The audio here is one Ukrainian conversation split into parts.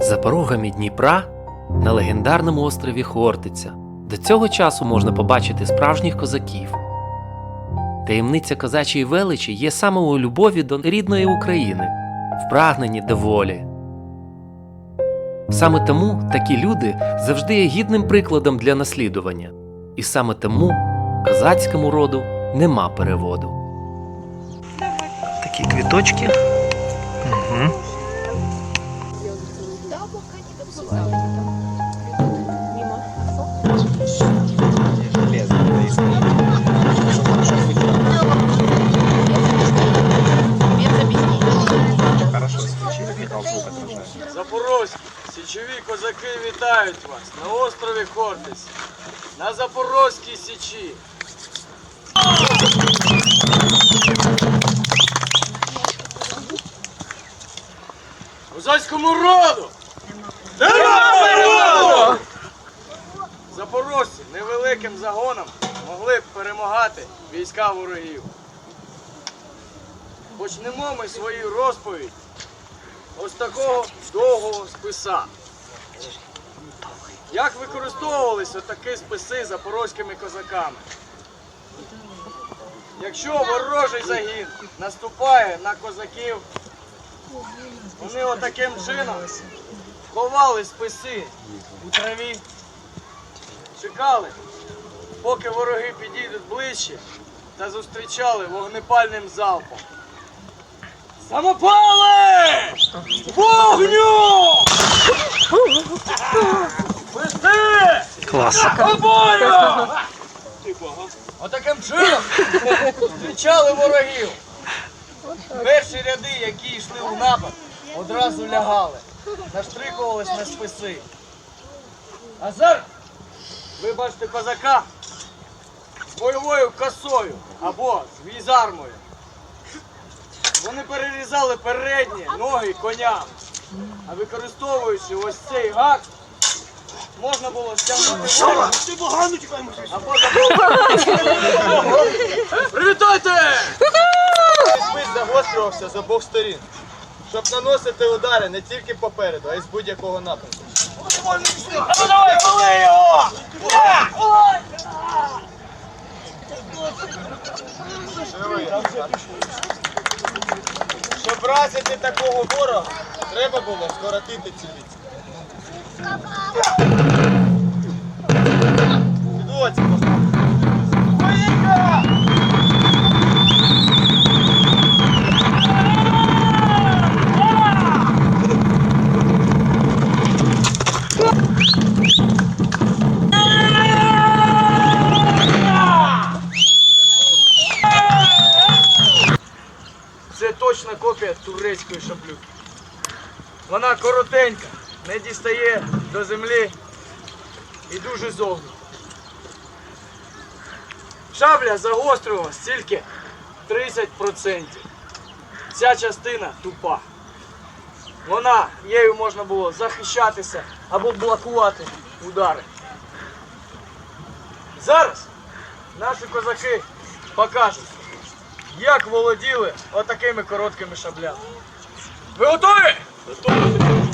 За порогами Дніпра на легендарному острові Хортиця до цього часу можна побачити справжніх козаків. Таємниця козачої величі є саме у любові до рідної України, в прагненні до волі. Саме тому такі люди завжди є гідним прикладом для наслідування, і саме тому козацькому роду нема переводу. Такі квіточки. На Запорозькій січі. Козацькому роду! Нема Запорожці невеликим загоном могли б перемагати війська ворогів. Почнемо ми свою розповідь ось такого довгого списа. Як використовувалися такі списи запорозькими козаками? Якщо ворожий загін наступає на козаків, вони отаким чином ховали списи у траві, чекали, поки вороги підійдуть ближче та зустрічали вогнепальним залпом. Самопали! Вогню! Класика. Обою! Отаким чином зустрічали ворогів. Перші ряди, які йшли у напад, одразу лягали, наштрикувались на списи. А зараз ви бачите козака з бойовою косою або з візармою. Вони перерізали передні ноги коням, а використовуючи ось цей гак, можна було стягнути ворога. Ти погано Або Привітайте! Спис загострювався з обох сторін, щоб наносити удари не тільки попереду, а й з будь-якого напрямку. А ну давай, пали його! Щоб вразити такого ворога, треба було скоротити цю відстань. Це точна копія турецької шаблюки. Вона коротенька, не дістає до землі і дуже зовні. Шабля загострювалась тільки 30%. Ця частина тупа. Вона, нею можна було захищатися або блокувати удари. Зараз наші козаки покажуть, як володіли отакими короткими шаблями. Ви готові? Готові.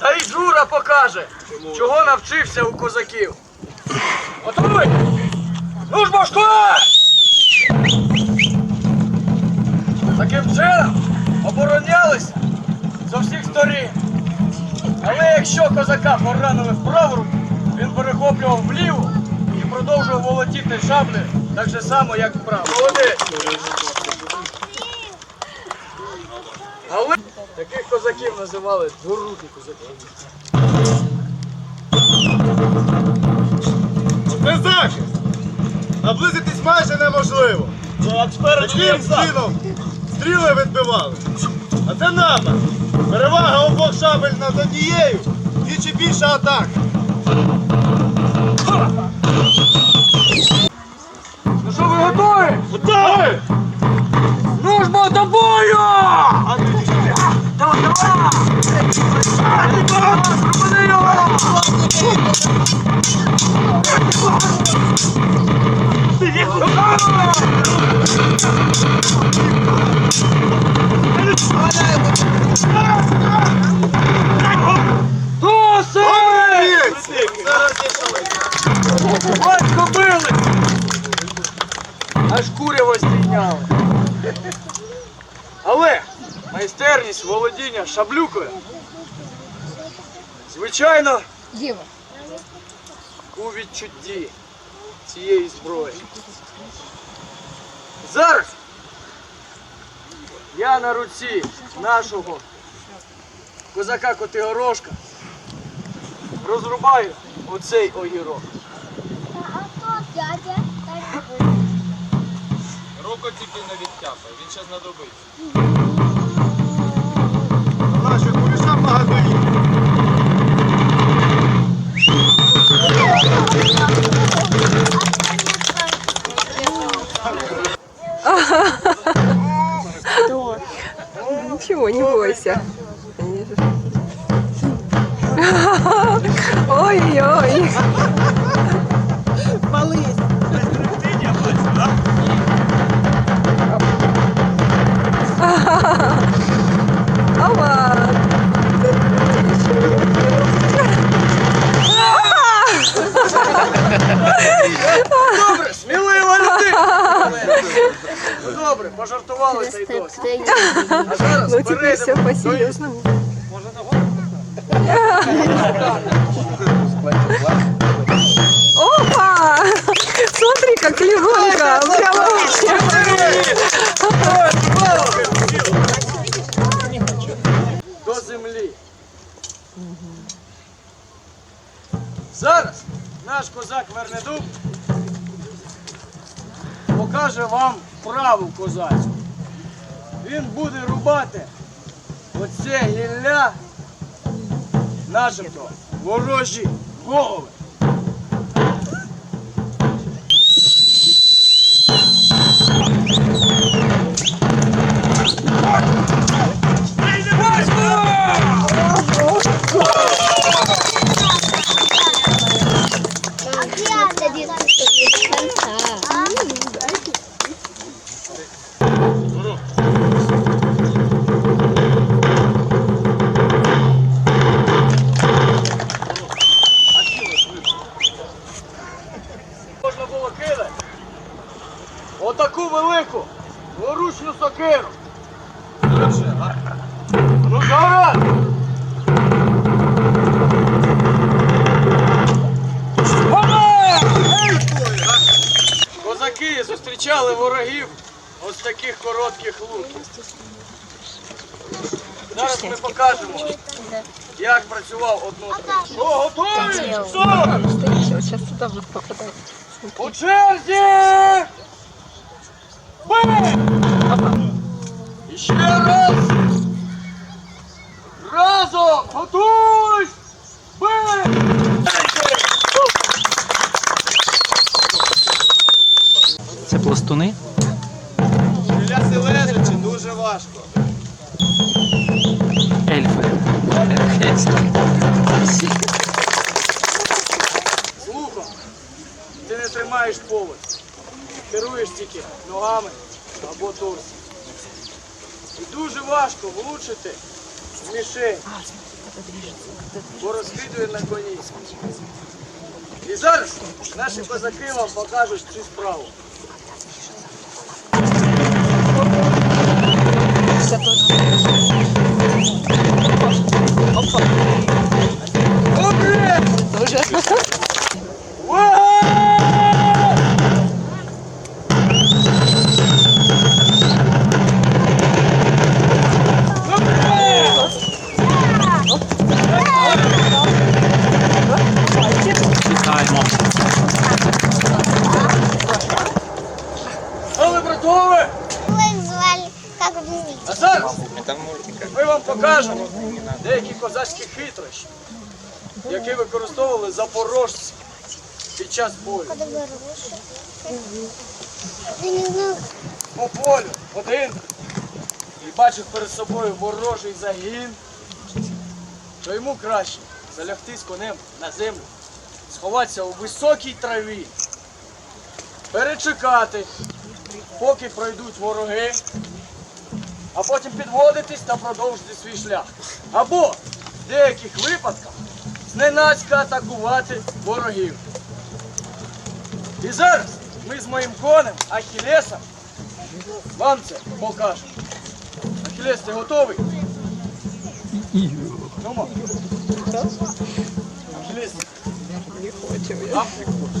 Та й Жура покаже, чого навчився у козаків. Готові? Ну ж башко! Таким чином оборонялися з усіх сторін. Але якщо козака поранили в праву руку, він перехоплював вліву і продовжував володіти шаблею так же само, як вправо. Молодець! Але таких козаків називали дворукі козаки. Це захист! Наблизитись майже неможливо. Таким чином стріли відбивали. А це напад. Перевага обох шабель над однією, двічі більша атака. Ну що ви готові? Готові! Ну ж до бою! Давай, майстерність володіння шаблюкою. Звичайно, Єва. у відчутті цієї зброї. Зараз я на руці нашого козака Котигорошка розрубаю оцей огірок. Руку тільки не відтяпай, він ще знадобиться. Ничего, не бойся. Ой-ой. Малыш. Без да? Добре, смілива людина! Добре, пожартували та й досі. А зараз Ну теперь все перейдемо до по-серьезному. Опа! Смотри, как легонько. Прямо вообще. до землі. Зараз наш козак Вернедуб покаже вам вправу козацьку. Він буде рубати оце гілля начебто ворожі голови. Можна Зараз ми покажемо, як працював однотрій. Що, готові? Що? Сейчас туда будет попадать. У черзі! Бий! І ще раз! Разом! Готуйсь! Бий! Це пластуни? Для селедичі дуже важко. Ельфи. Слухом! Ти не тримаєш повод. Керуєш тільки ногами або торсом. І дуже важко влучити в мішень, бо розкидує на коні. І зараз наші козаки вам покажуть цю справу. Зараз ми вам покажемо деякі козацькі хитрощі, які використовували запорожці під час бою. По полю один. І бачив перед собою ворожий загін, то йому краще залягти з конем на землю, сховатися у високій траві, перечекати, поки пройдуть вороги, а потім підводитись та продовжити свій шлях. Або в деяких випадках зненацька атакувати ворогів. І зараз ми з моїм конем Ахілесом вам це покажемо. Ахілес, ти готовий? Ну, ма. Ахілес. Не хочу я. Ап, не хоче.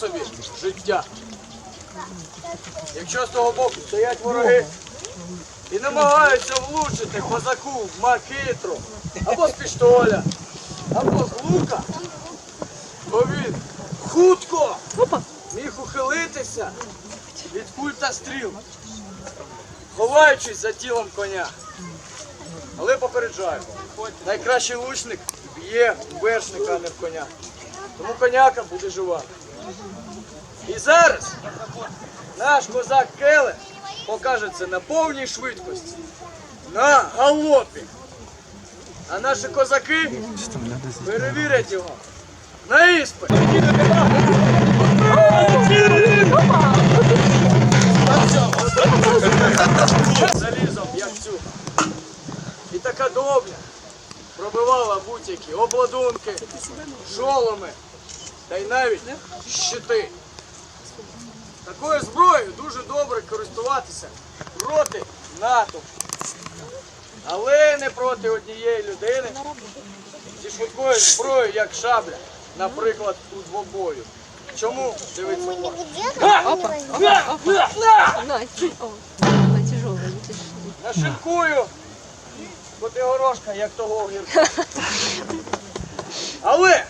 Собі життя. Якщо з того боку стоять вороги і намагаються влучити козаку в макітру або з піштоля, або з лука, то він хутко міг ухилитися від куль та стріл, ховаючись за тілом коня. Але попереджаю, найкращий лучник б'є вершника, а не в коня. Тому коняка буде жива. І зараз наш козак Келе покаже це на повній швидкості, на галопі. А наші козаки перевірять його на іспит. Залізом, як цю. І така довня пробивала будь-які обладунки, шоломи та й навіть щити. Такою зброєю дуже добре користуватися проти натовпу. Але не проти однієї людини зі швидкою зброєю, як шабля, наприклад, у двобою. Чому дивиться? Мы не уважно. где-то На, ти-. Нашинкую Котигорошка, як того огірка. Але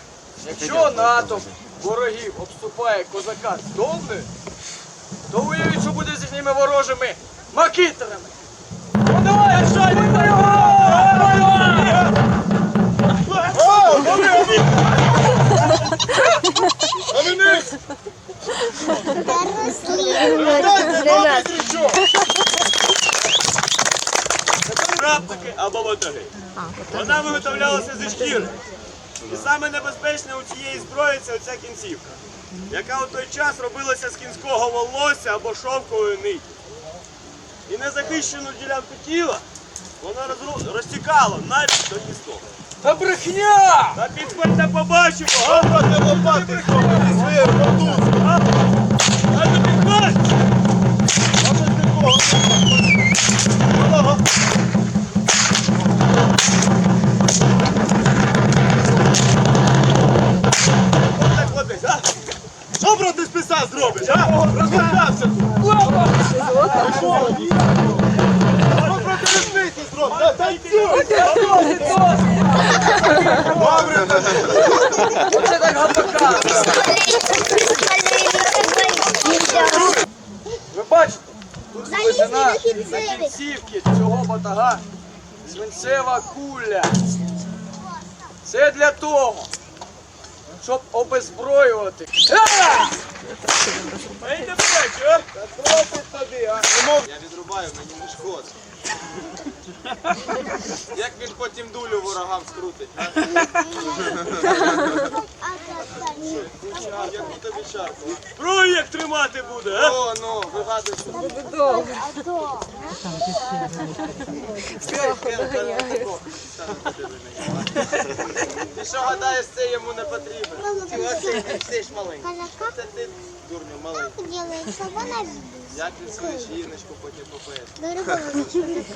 якщо натовп ворогів обступає козака з довною, то уявіть, що буде з їхніми ворожими макітерами. Ну давай, або мотоги. Вона виготовлялася зі шкіри. І саме небезпечне у цієї зброї це оця кінцівка, яка у той час робилася з кінського волосся або шовкової ниті. І незахищену ділянку тіла вона розтікала навіть до кісток. Та брехня! Та підходьте побачимо, а? не лопати, своє мотузку, а? То підходь! А то такого. Малого. Що проти списа зробиш, а? Розглядався тут. Що проти списа зробиш? Та танцюй! Добре, Оце так! Ви бачите? Тут кінцівці цього батага свинцева куля. Це для того, щоб обезброювати. Я відрубаю, мені не шкода. Як він потім дулю ворогам скрутить? Яку тобі чарку? Зброю як тримати буде, а? О, ну, вигадуй, що ти що гадаєш, це йому не потрібно? Ти не маленький. Це ти, дурню, маленький. как делает, чтобы она Як свою жіночку потім попаєш? до другого человека.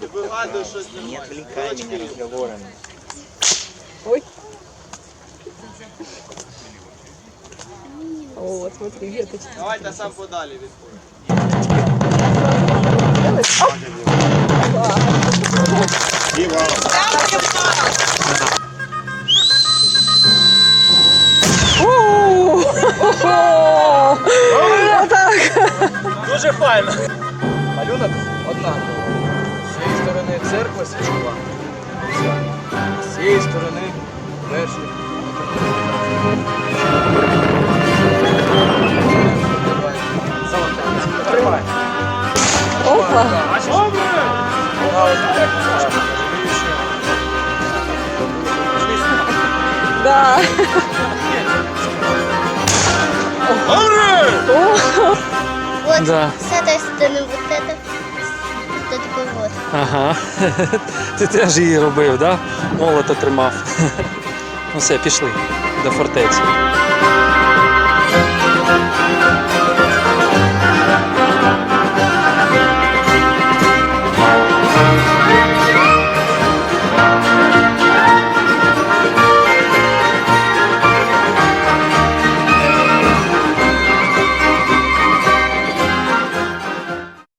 Ти вигадуєш щось нормальне. Ой. О, вот смотри, веточки. Давайте сам подалі відходь. Вот так. Дуже файно. Малюнок однаковий. З цієї сторони церква свічова. З цієї сторони вершник. Тримай. Опа. Да. Вот Да. с этой стороны вот это. Вот такой вот. Ага. Ти теж її робив, да? Молота тримав. Ну все, пішли до фортеці.